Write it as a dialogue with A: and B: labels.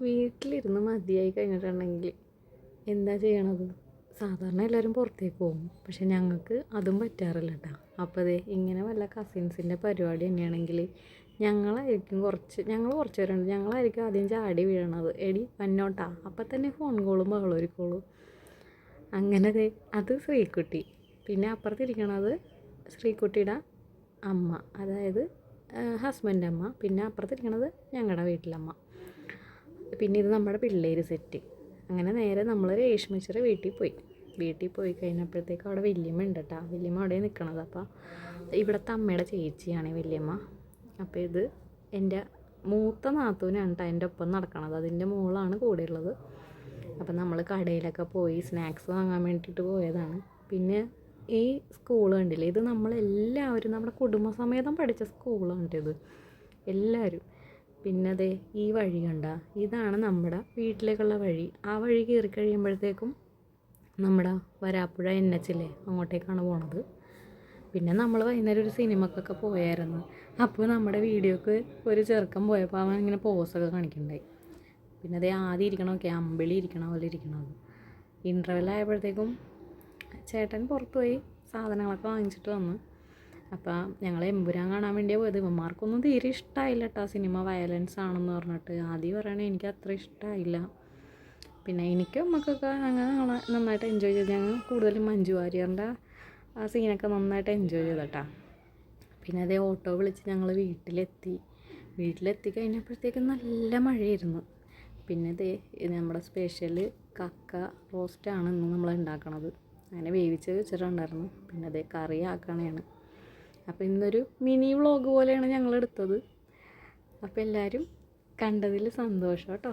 A: വീട്ടിലിരുന്ന് മതിയായി കഴിഞ്ഞിട്ടുണ്ടെങ്കിൽ എന്താ ചെയ്യണത്? സാധാരണ എല്ലാവരും പുറത്തേക്ക് പോകും. പക്ഷെ ഞങ്ങൾക്ക് അതും പറ്റാറില്ല കേട്ടോ അപ്പോൾ അതെ ഇങ്ങനെ വല്ല കസിൻസിന്റെ പരിപാടി തന്നെയാണെങ്കിൽ ഞങ്ങളായിരിക്കും കുറച്ച് ഞങ്ങൾ കുറച്ച് പേരുണ്ട് ഞങ്ങളായിരിക്കും ആദ്യം ചാടി വീഴണത്. എടി വന്നോട്ടാ. അപ്പം തന്നെ ഫോൺ കോളും ബഹളൊരുക്കോളും അങ്ങനെ അതെ അത് ശ്രീക്കുട്ടി പിന്നെ അപ്പുറത്തിരിക്കണത് ശ്രീക്കുട്ടിയുടെ അമ്മ. അതായത് ഹസ്ബൻഡ് അമ്മ. പിന്നെ അപ്പുറത്തിരിക്കണത് ഞങ്ങളുടെ വീട്ടിലമ്മ. പിന്നെ ഇത് നമ്മുടെ പിള്ളേർ സെറ്റ്. അങ്ങനെ നേരെ നമ്മൾ രേഷ്മിച്ചറെ വീട്ടിൽ പോയി. വീട്ടിൽ പോയി കഴിഞ്ഞപ്പോഴത്തേക്ക് അവിടെ വല്യമ്മ ഉണ്ട് കേട്ടോ വല്യമ്മ അവിടെ നിൽക്കണത് അപ്പോൾ ഇവിടുത്തെ അമ്മയുടെ ചേച്ചിയാണ് വല്യമ്മ. അപ്പോൾ ഇത് എന്റെ മൂത്ത നാത്തൂനാണ് കേട്ടോ എന്റെ ഒപ്പം നടക്കണത്. അതിന്റെ മോളാണ് കൂടെയുള്ളത് അപ്പം നമ്മൾ കടയിലൊക്കെ പോയി സ്നാക്സ് വാങ്ങാൻ വേണ്ടിയിട്ട് പോയതാണ്. പിന്നെ ഈ സ്കൂൾ കണ്ടില്ലേ? ഇത് നമ്മളെല്ലാവരും നമ്മുടെ കുടുംബസമേതം പഠിച്ച സ്കൂളാണ് ഇത്. എല്ലാവരും. പിന്നെ ഈ വഴി കണ്ട. ഇതാണ് നമ്മുടെ വീട്ടിലേക്കുള്ള വഴി. ആ വഴി കയറി കഴിയുമ്പോഴത്തേക്കും നമ്മുടെ വരാപ്പുഴ എൻ എച്ചില്ലേ അങ്ങോട്ടേക്കാണ് പോണത്. പിന്നെ നമ്മൾ വൈകുന്നേരം ഒരു സിനിമക്കൊക്കെ പോയായിരുന്നു. അപ്പോൾ നമ്മുടെ വീഡിയോക്ക് ഒരു ചെറുക്കം പോയപ്പോൾ അവൻ ഇങ്ങനെ പോസൊക്കെ കാണിക്കണ്ടായി. പിന്നെ അതേ ആദ്യം ഇരിക്കണമൊക്കെ അമ്പിളി ഇരിക്കണ പോലെ ഇരിക്കണത്. ഇന്റർവെൽ ആയപ്പോഴത്തേക്കും ചേട്ടൻ പുറത്തുപോയി സാധനങ്ങളൊക്കെ വാങ്ങിച്ചിട്ട് വന്നു അപ്പോൾ ഞങ്ങൾ എമ്പുരാൻ കാണാൻ വേണ്ടിയാണ് പോയത്. ഇവന്മാർക്കൊന്നും തീരെ ഇഷ്ടമായില്ല കേട്ടോ സിനിമ വയലൻസ് ആണെന്ന് പറഞ്ഞിട്ട്. ആദ്യം പറയണേ എനിക്ക് അത്ര ഇഷ്ടമായില്ല പിന്നെ എനിക്ക് അമ്മക്കൊക്കെ അങ്ങനെ ഞങ്ങൾ നന്നായിട്ട് എൻജോയ് ചെയ്ത് ഞങ്ങൾ കൂടുതലും മഞ്ജു വാര്യറിന്റെ ആ സീനൊക്കെ നന്നായിട്ട് എൻജോയ് ചെയ്തട്ടാ. പിന്നെ അതേ ഓട്ടോ വിളിച്ച് ഞങ്ങൾ വീട്ടിലെത്തി. വീട്ടിലെത്തി കഴിഞ്ഞപ്പോഴത്തേക്കും നല്ല മഴയായിരുന്നു. പിന്നെ ഇത് നമ്മുടെ സ്പെഷ്യൽ കക്ക റോസ്റ്റാണ് ഇന്ന് നമ്മൾ ഉണ്ടാക്കണത് അങ്ങനെ വേവിച്ച് വെച്ചിട്ടുണ്ടായിരുന്നു. പിന്നെ അതേ കറി ആക്കണേണ്. അപ്പോൾ ഇന്നൊരു മിനി വ്ളോഗ് പോലെയാണ് ഞങ്ങൾ എടുത്തത് അപ്പോൾ എല്ലാവരും കണ്ടതിൽ സന്തോഷം കേട്ടോ.